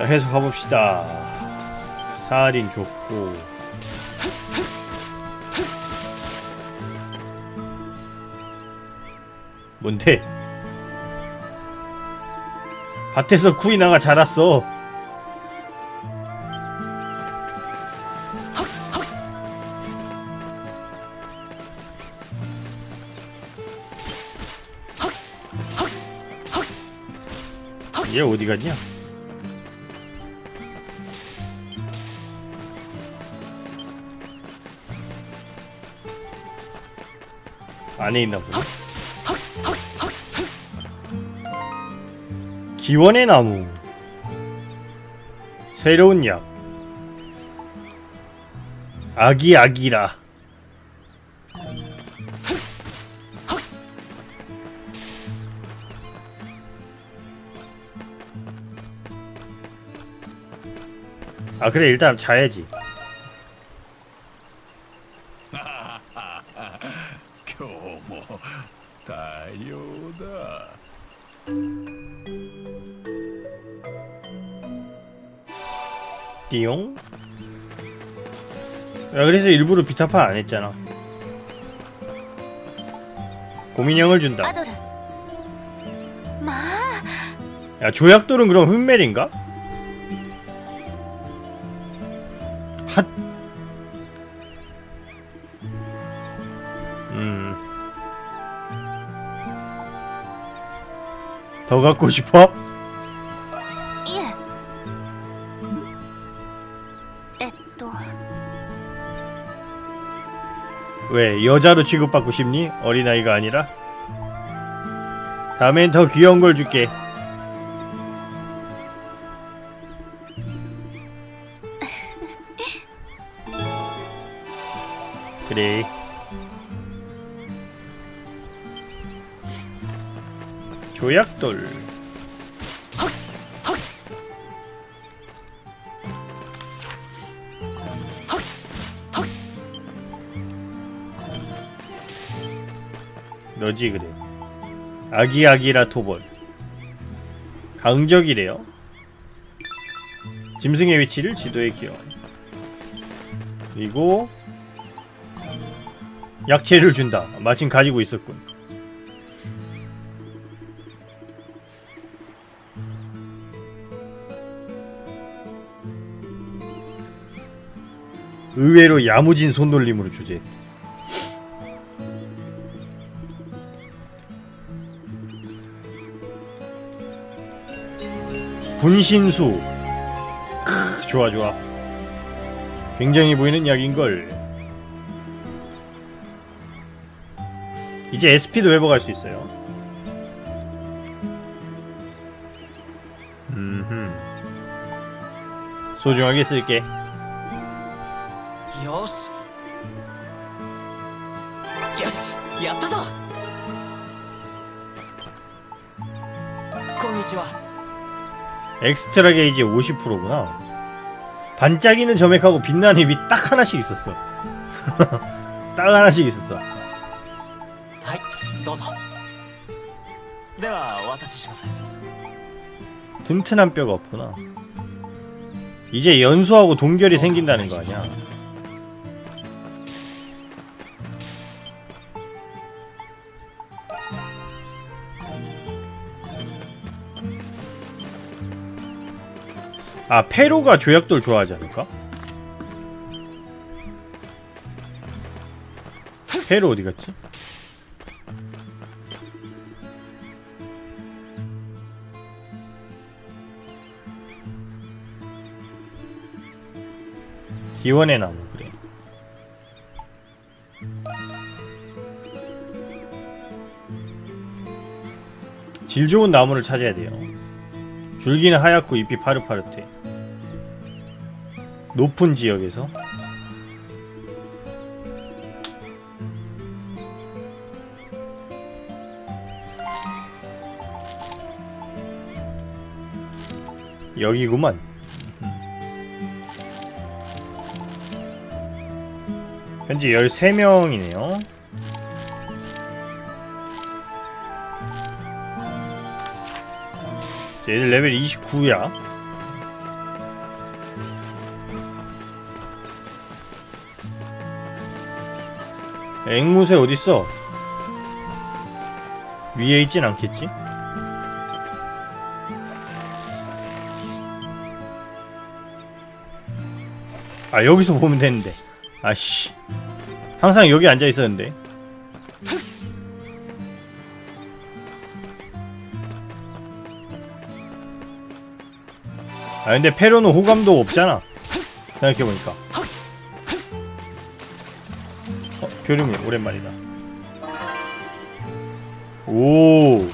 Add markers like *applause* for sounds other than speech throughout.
자 해서 가봅시다 사할인 좋고 뭔데? 밭에서 쿠이나가 자랐어 얘 어디 갔냐? 안에 있나 보네. 기원의 나무. 새로운 약. 아기 아기라. 아 그래 일단 자야지. 그래서 일부러 비타파 안 했잖아. 고민형을 준다. 야 조약돌은 그럼 흑멜인가? 핫. 음. 더 갖고 싶어? 왜 여자로 취급받고 싶니? 어린아이가 아니라? 다음엔 더 귀여운 걸 줄게. 그래. 조약돌. 너지 그래. 아기아기라 토벌. 강적이래요. 짐승의 위치를 지도에 기억. 그리고 약체를 준다. 마침 가지고 있었군. 의외로 야무진 손놀림으로 주제. 분신수. 크, 좋아 좋아. 굉장히 보이는 약인걸. 이제 SP도 회복할 수 있어요. 음흠. 소중하게 쓸게. 엑스트라 게이지 50%구나. 반짝이는 점액하고 빛나는 잎이 딱 하나씩 있었어. *laughs* 딱 하나씩 있었어. はいどうぞではお渡しします 튼튼한 뼈가 없구나. 이제 연소하고 동결이 생긴다는 거 아니야? 아 페로가 조약돌 좋아하지 않을까? 페로 어디 갔지? 기원의 나무 그래. 질 좋은 나무를 찾아야 돼요. 줄기는 하얗고 잎이 파릇파릇해. 높은 지역에서 여기구만. 현재 13명이네요. 얘는 레벨 29야 앵무새 어딨어? 위에 있진 않겠지? 아 여기서 *laughs* 보면 되는데 아씨 항상 여기 앉아 있었는데 아 근데 페로는 호감도 없잖아 생각해보니까 어, 교룡이 오랜만이다 오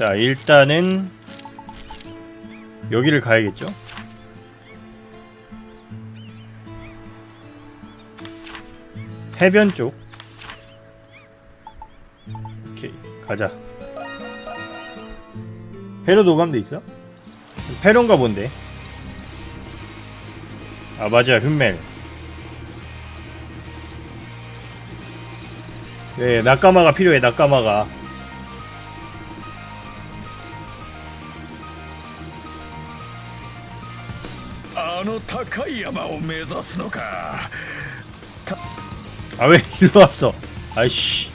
자, 일단은 여기를 가야겠죠? 해변 쪽. 가자. 페로 도감도 있어? 페론가 뭔데? 아 맞아. 흠멜. 네 낙가마가 필요해 낙가마가. 아왜 아, 일로 왔어? 아이씨.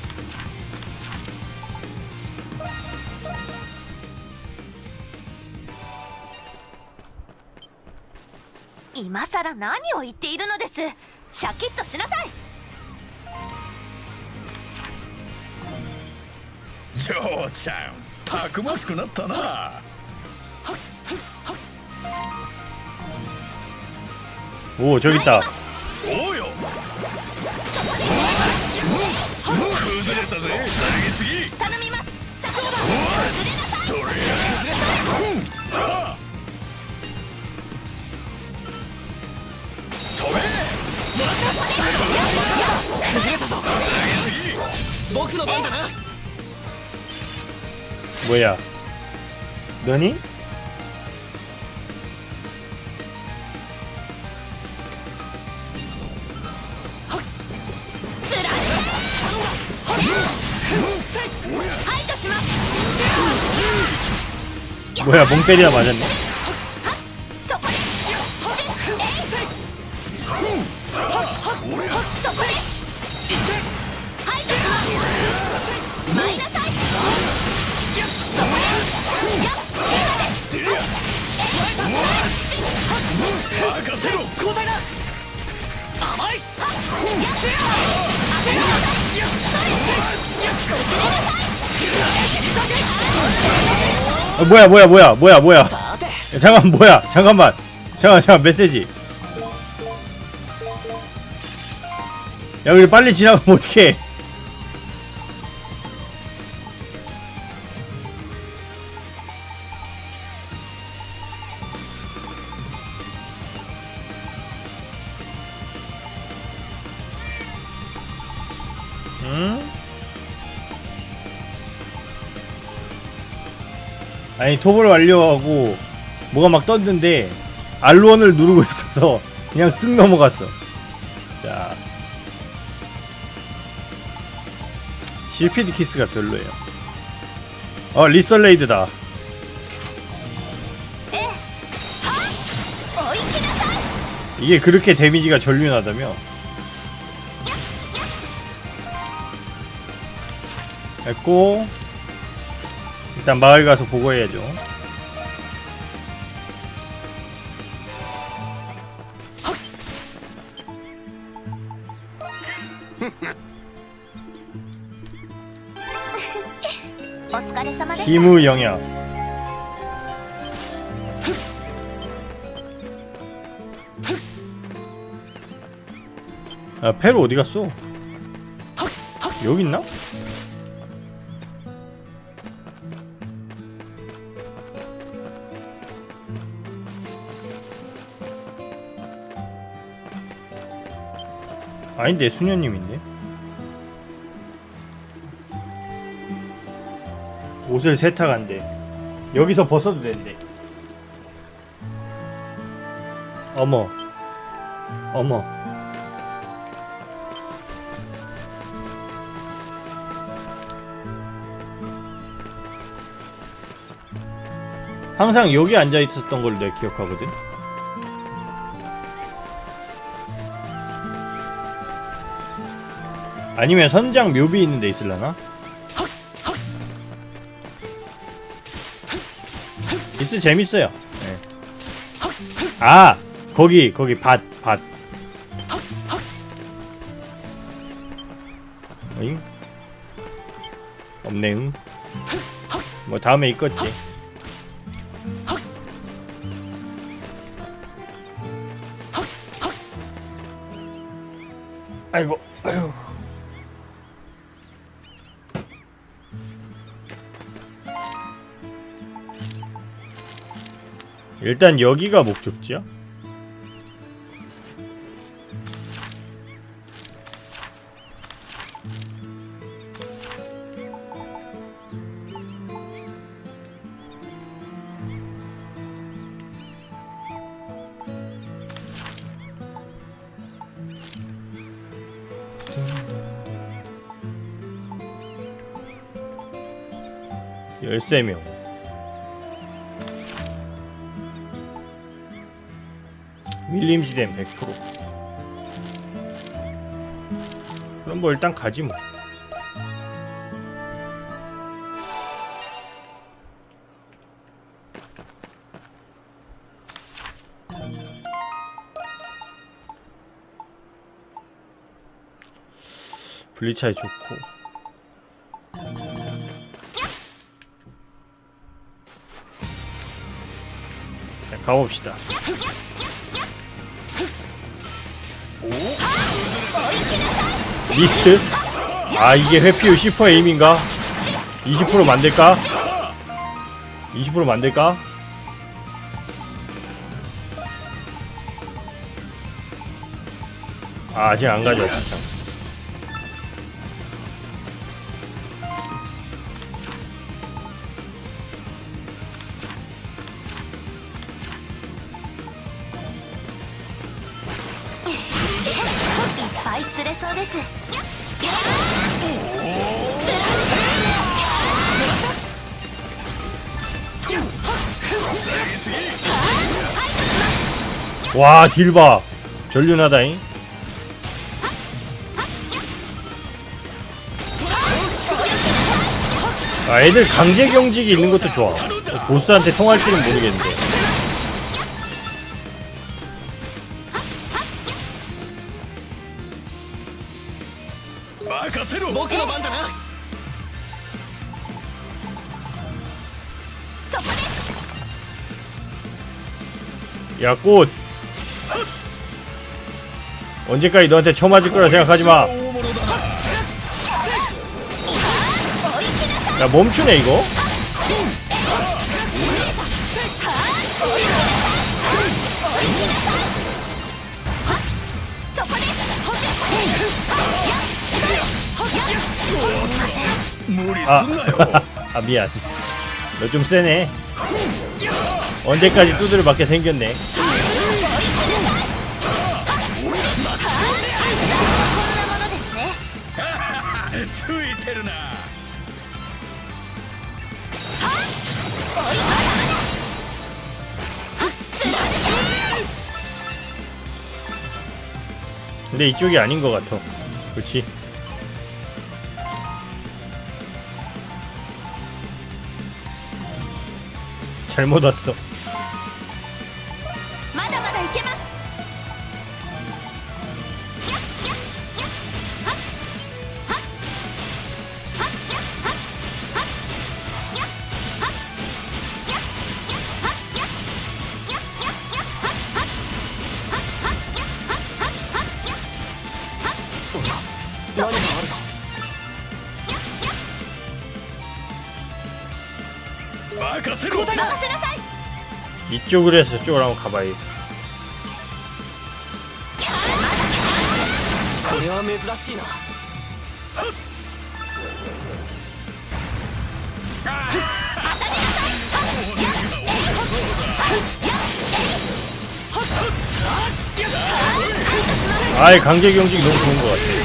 今さら何を言っているのですシャキッとしなさい嬢ちゃんたくましくなったな 오 저기 있다. おうよ崩れたぜ次々頼みますさそうだとりあえ 僕の番だな 뭐야? 너니?排除します 뭐야 멍 때리다 맞았네. 아, 뭐야 뭐야 뭐야 뭐야 뭐야? 잠깐 뭐야? 잠깐만. 잠깐 잠깐 메시지. 야 우리 빨리 지나가면 어떡해? 아니 도벌 완료하고 뭐가 막 떴는데 알론을 누르고 *laughs* 있어서 그냥 쓱 넘어갔어. 자. 실피드 키스가 별로예요. 어 리설레이드다. 이게 그렇게 데미지가 절륜하다며? 했고. 일단 마을 가서 보고해야죠. 기무 영역. 아, 페로 어디 갔어? 여기 있나? 아닌데 수녀님인데? 옷을 세탁한대 여기서 벗어도 된대. 어머. 어머. 항상 여기 앉아 있었던 걸로 내가 기억하거든 아니면 선장 묘비 있는 데 있을라나? 있을 재밌어요. 네. 아 거기 거기 밭 밭. 어잉? 없네 응. 뭐 다음에 있겠지. 일단 여기가 목적지야? 열세 명 밀림지댐 100% 그럼 뭐 일단 가지 뭐. 분리차이 좋고. 자, 가봅시다. 미스? 아 이게 회피율 10% 에임인가? 20% 만들까? 20% 만들까? 아 아직 안 가져 와, 딜봐. 전륜하다잉. 아, 애들 강제 경직이 있는 것도 좋아. 보스한테 통할지는 모르겠는데. 야, 꽃! 언제까지 너한테 쳐맞을 거라 생각하지 마. 야 멈추네 이거. 아, *laughs* 아 미안. 너 좀 세네. 언제까지 두드려 맞게 생겼네. 테르나 근데 이쪽이 아닌 것 같아. 그렇지? 잘못 왔어. 이쪽으로 해서 저쪽으로 한번 가봐요. 아이 간격 경직이 너무 좋은 것 같아.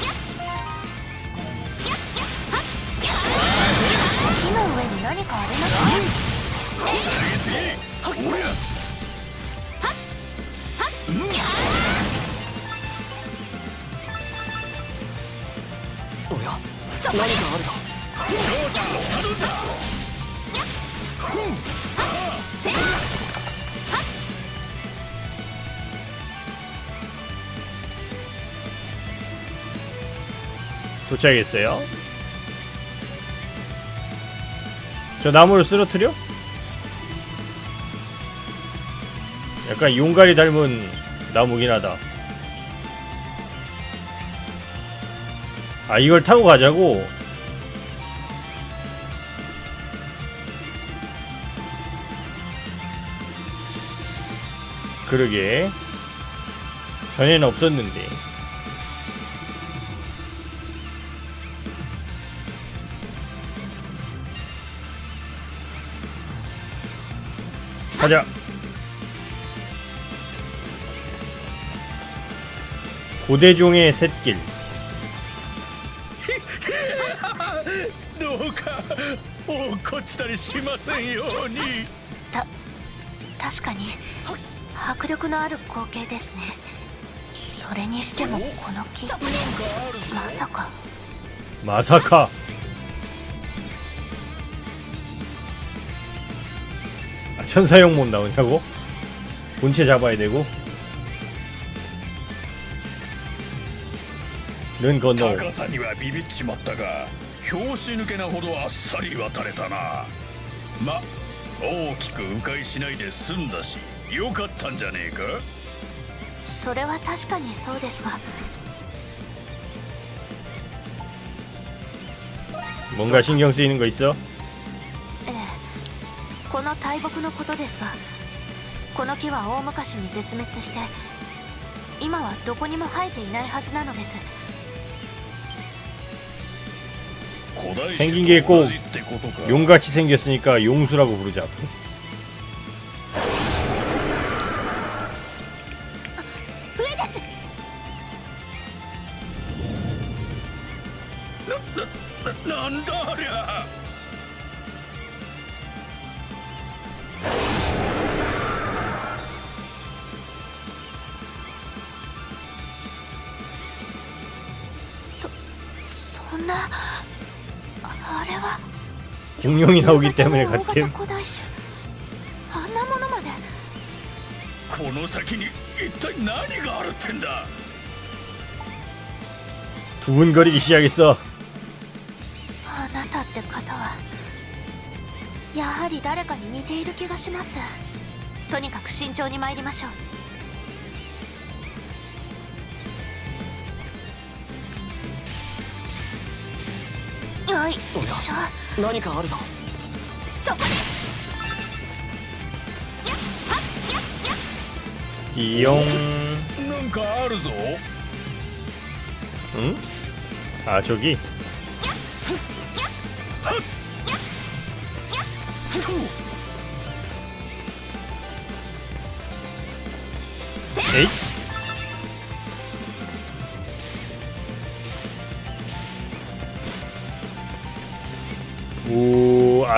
何かあるぞせっ 도착했어요. 저 나무를 쓰러뜨려? 약간 용가리 닮은 나무긴 하다. 아 이걸 타고 가자고? 그러게. 전에는 없었는데. 가자. 고대종의 샛길 落っこちたりしませんようにた確かに迫力のある光景ですねそれにしてもこの木まさか 마사카 아, 천사용 못 나오냐고? 본체 잡아야 되고 는 건너 高さにはビビっちまったが拍子抜けなほどあっさり渡れたなま大きく迂回しないで済んだしよかったんじゃねえかそれは確かにそうですが 뭔가 신경 쓰이는 거 있어? ええこの大木のことですがこの木は大昔に絶滅して今はどこにも生えていないはずなのです 생긴 게 꼭 용같이 생겼으니까 용수라고 부르자. 공룡이 나오기 때문에 大型 같은 古代種あんなものまでこの先に一体何があるってんだ 두근거리기 시작했어 い。しょ何かあるぞ。そこでン。なんかあるぞ。ん？あちょぎえ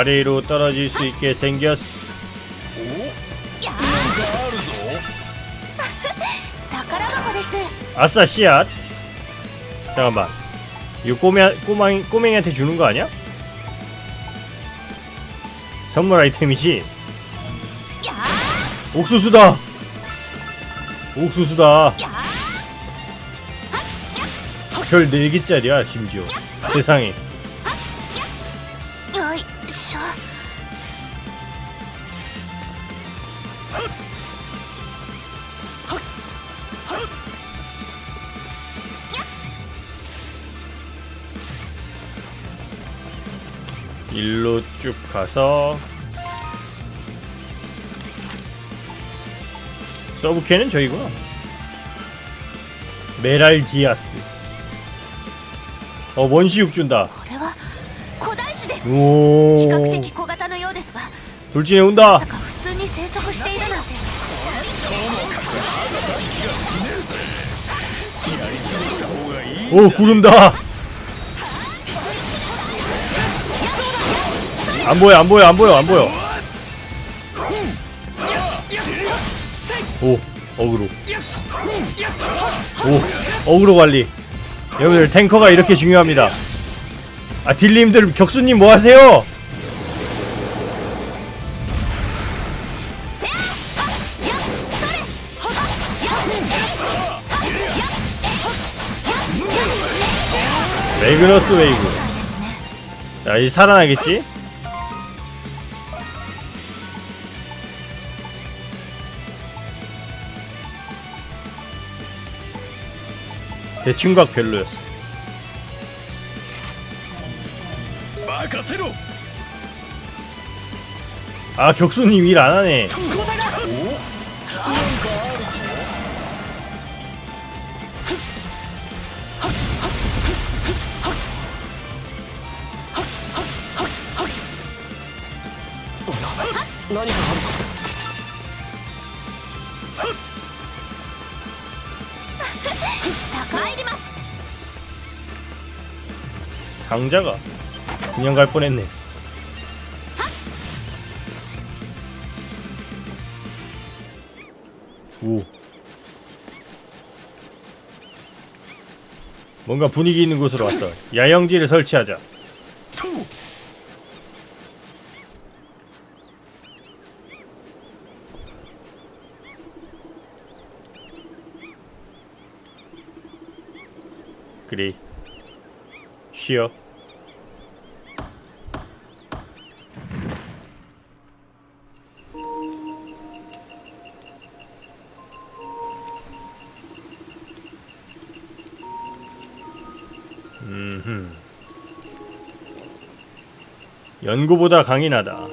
아래로 떨어질 수 있게 생겼어. 아싸 씨앗. 잠깐만. 이거 꼬마 꼬마 꼬맹이한테 주는 거 아니야? 선물 아이템이지. 옥수수다. 옥수수다. 별 4개짜리야 심지어 세상에 일로 쭉 가서 서브캐는 저기구나. 메랄디아스. 어 원시 육준다. 오. 돌진해 온다. 오 구른다. 안 보여 안 보여 안 보여 안 보여. 오 어그로. 오 어그로 관리. 여러분들 탱커가 이렇게 중요합니다. 아 딜님들 격수님 뭐하세요? 레그너스 웨이브 야이 살아나겠지? 대충각 별로였어. 아 격수님 일 안 하네. 상자가 그냥 갈 뻔했네. 오. 뭔가 분위기 있는 곳으로 왔어. 야영지를 설치하자. 그래. 쉬어. 연구보다 강인하다.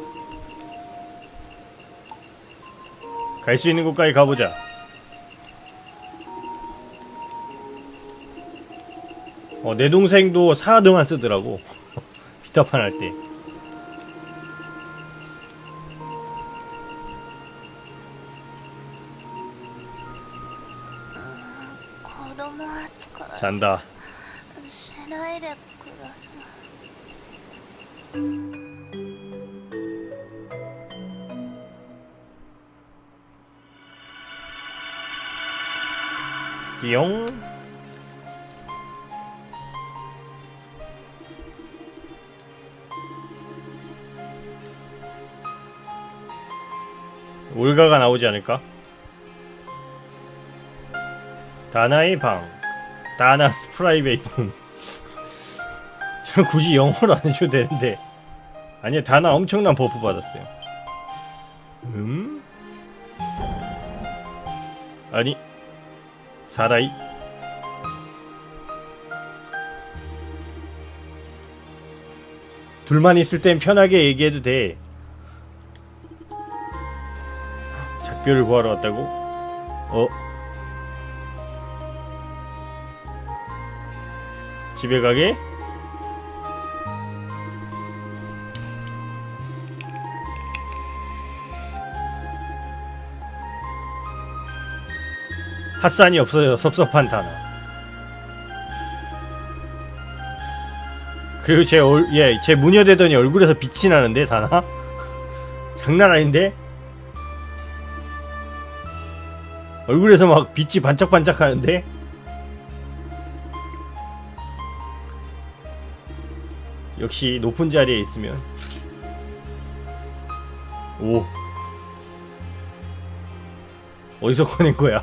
갈 수 있는 곳까지 가보자. 어, 내 동생도 4등안 쓰더라고. *laughs* 비타판 할 때. 아, 잔다. 띠용. 올가가 나오지 않을까? 다나의 방 다나스 프라이베이트 *laughs* 저 굳이 영어로 안 해줘도 되는데 아니야 다나 엄청난 버프 받았어요 음? 사라이 둘만 있을 땐 편하게 얘기해도 돼 작별을 구하러 왔다고? 어? 집에 가게? 핫산이 없어져 섭섭한 단어. 그리고 제 얼, 예, 제 무녀되더니 얼굴에서 빛이 나는데 다나? *laughs* 장난 아닌데? 얼굴에서 막 빛이 반짝반짝 하는데? 역시 높은 자리에 있으면 오 어디서 꺼낸 거야?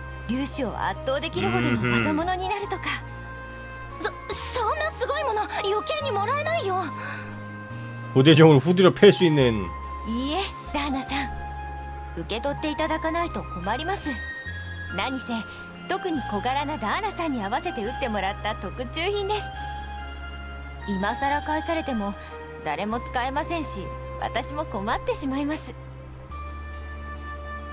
粒子を圧倒できるほどの技物になるとかそそんな な余計にもらえないよ 고대종을 후드려 팰 수 있는 いいえダーナさん受け取っていただかないと困ります何せ特に小柄なダーナさんに合わせて打ってもらった特注品です今さら返されても誰も使えませんし私も困ってしまいます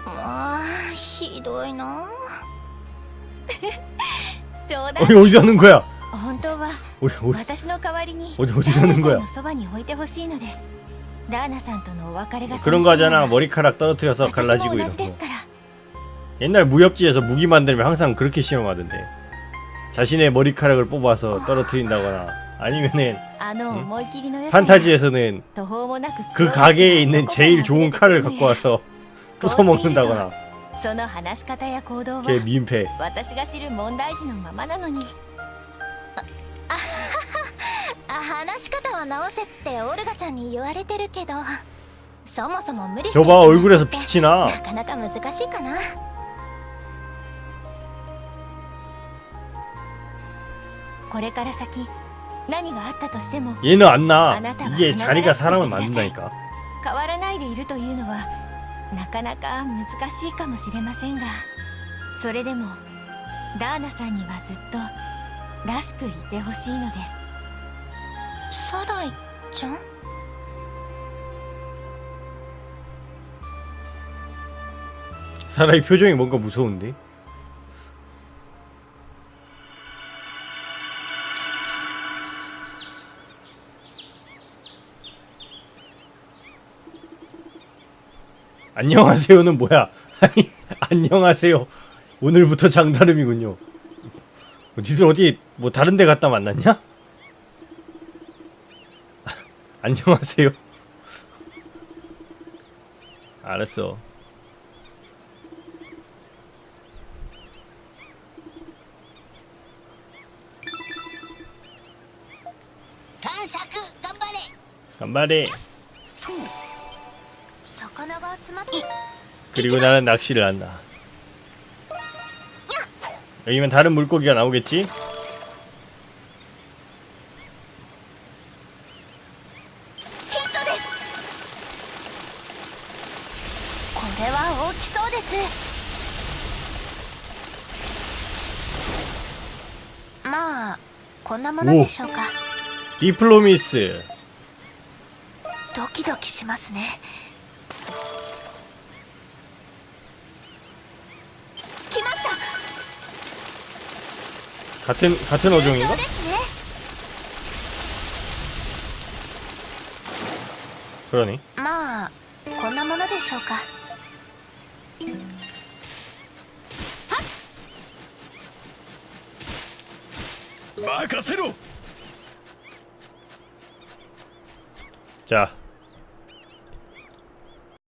아, ああひどいな冗談 *laughs* 어디 어디서 하는 거야? 本当は 어디 어디 私の代わりに 어디 ダ 어디 ー 하는 ナさん 거야? のそばに置いてほしいのですダーナさんとのお別れが 그런 寂しいの 거잖아. は 머리카락 떨어뜨려서 私 갈라지고 も同 이런 じです거 から 옛날 무협지에서 무기 만들면 항상 그렇게 시험하던데. 자신의 머리카락을 뽑아서 떨어뜨린다거나 아니면은 아, あの思い切りの良さや 아, 판타지에서는 途方もなく強い그 가게에 있는 제일 좋은 칼을 갖고 와서 부숴 먹는다거나 その話し方や行動は 걔 민폐 私が知る問題児のままなのにあ話し方は直せってオルガちゃんに言われてるけどそもそも無理して 저봐 얼굴에서 って 빛이 な 나 かなか難しいかなこれから先何があったとしても 얘는 안나 아나타가 이게 하나하나 자리가 사람을 생각해 만든다니까 変わらないでいるというのは なかなか難しいかもしれませんがそれでもダーナさんにはずっとらしくいてほしいのですサライちゃん 사람의 표정이 뭔가 무서운데 안녕하세요는 뭐야? *laughs* 아니 안녕하세요. 오늘부터 장다름이군요. 뭐, 니들 어디 뭐 다른 데 갔다 만났냐? *laughs* 안녕하세요. 알았어. 간발해. 魚 그리고 나는 낚시를 한다. 여기면 다른 물고기가 나오겠지? ヒットですこれは大きそうですまあこんなものでしょうか 디플로미스. ドキドキしますね 같은 같은 어종인가? 順調ですね 그러네. まあこんなものでしょうか 任せろ 자,